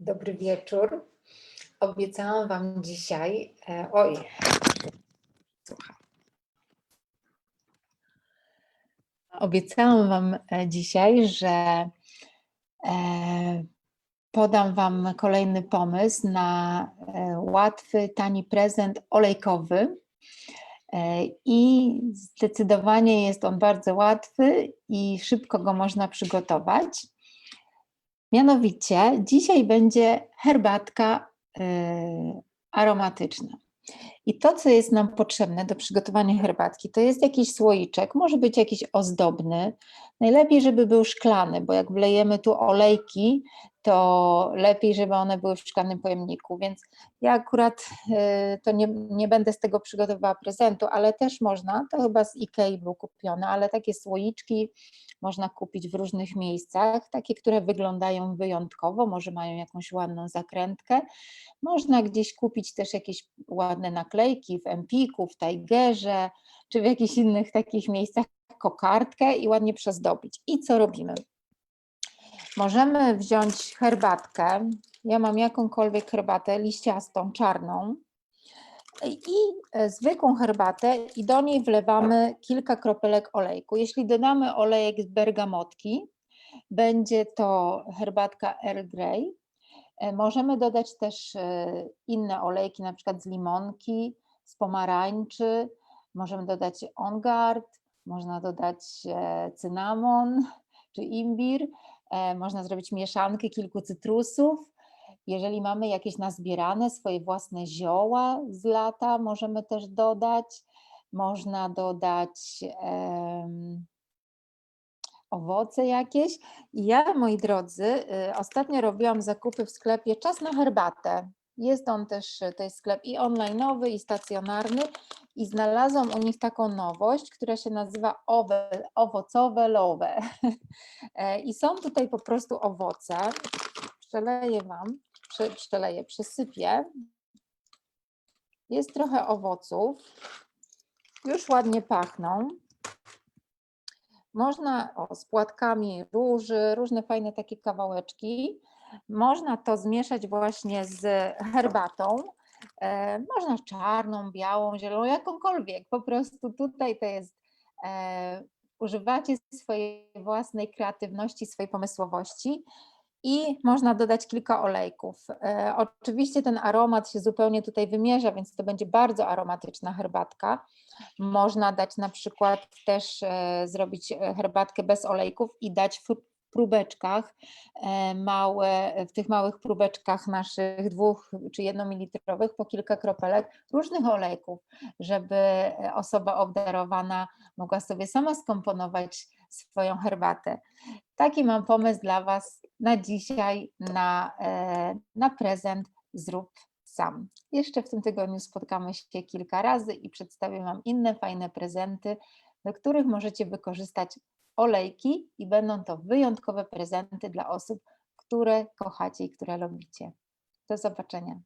Dobry wieczór. Obiecałam Wam dzisiaj. E, oj, słucham. Obiecałam Wam e, dzisiaj, że e, podam Wam kolejny pomysł na łatwy, tani prezent olejkowy. I zdecydowanie jest on bardzo łatwy i szybko go można przygotować. Mianowicie dzisiaj będzie herbatka y, aromatyczna. I to, co jest nam potrzebne do przygotowania herbatki, to jest jakiś słoiczek, może być jakiś ozdobny. Najlepiej, żeby był szklany, bo jak wlejemy tu olejki, to lepiej, żeby one były w szklanym pojemniku. Więc ja akurat y, to nie, nie będę z tego przygotowywała prezentu, ale też można, to chyba z Ikei był kupiony, ale takie słoiczki można kupić w różnych miejscach, takie, które wyglądają wyjątkowo, może mają jakąś ładną zakrętkę. Można gdzieś kupić też jakieś ładne naklejki w Empiku, w Tigerze, czy w jakichś innych takich miejscach, kokardkę i ładnie przezdobić. I co robimy? Możemy wziąć herbatkę, ja mam jakąkolwiek herbatę liściastą, czarną, i e, zwykłą herbatę i do niej wlewamy kilka kropelek olejku. Jeśli dodamy olejek z bergamotki, będzie to herbatka Earl Grey. E, Możemy dodać też e, inne olejki, na przykład z limonki, z pomarańczy, możemy dodać On Guard, można dodać cynamon czy imbir, można zrobić mieszankę kilku cytrusów. Jeżeli mamy jakieś nazbierane swoje własne zioła z lata, możemy też dodać. Można dodać owoce jakieś. I ja, moi drodzy, y, ostatnio robiłam zakupy w sklepie Czas na herbatę. Jest on też, y, to jest sklep i online'owy, i stacjonarny. I znalazłam u nich taką nowość, która się nazywa owe, owocowe lowe. E, I są tutaj po prostu owoce. Przeleję Wam prze- przeleję, przesypię. Jest trochę owoców. Już ładnie pachną. Można o, z płatkami róży, różne fajne takie kawałeczki. Można to zmieszać właśnie z herbatą. E, można czarną, białą, zieloną, jakąkolwiek. Po prostu tutaj to jest. E, używacie swojej własnej kreatywności, swojej pomysłowości i można dodać kilka olejków. E, oczywiście ten aromat się zupełnie tutaj wymierza, więc to będzie bardzo aromatyczna herbatka. Można dać na przykład też e, zrobić e, herbatkę bez olejków i dać w próbeczkach e, małe, w tych małych próbeczkach naszych dwóch czy jednomilitrowych po kilka kropelek różnych olejków, żeby e, osoba obdarowana mogła sobie sama skomponować swoją herbatę. Taki mam pomysł dla Was na dzisiaj, na, e, na prezent Zrób Sam. Jeszcze w tym tygodniu spotkamy się kilka razy i przedstawię Wam inne fajne prezenty, do których możecie wykorzystać olejki i będą to wyjątkowe prezenty dla osób, które kochacie i które lubicie. Do zobaczenia.